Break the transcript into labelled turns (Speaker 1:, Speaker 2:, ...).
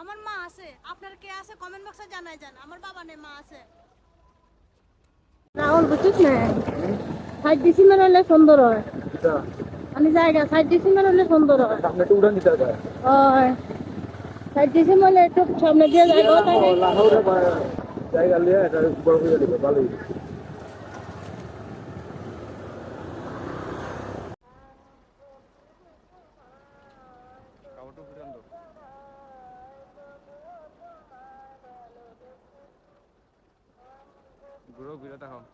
Speaker 1: আমার মা আছে। আপনার কে আছে? কমেন্ট বক্সে জানাই যান। আমার বাবা নেই মা আছে। রাহুল বুঝছিস না? সাইড ডিসিমের হলে সুন্দর হয়। আমি জায়গা সাইড ডিসিমের হলে সুন্দর হয়।
Speaker 2: সামনে একটু উড়ান দিতে হবে।
Speaker 1: ওই সাইড ডিসিমের হলে একটু সামনে দিয়ে জায়গা থাকে।
Speaker 2: জায়গা নিয়ে এটা বড় করে দিবে ভালোই। ফিরান ব্ৰ বিৰতা হওঁ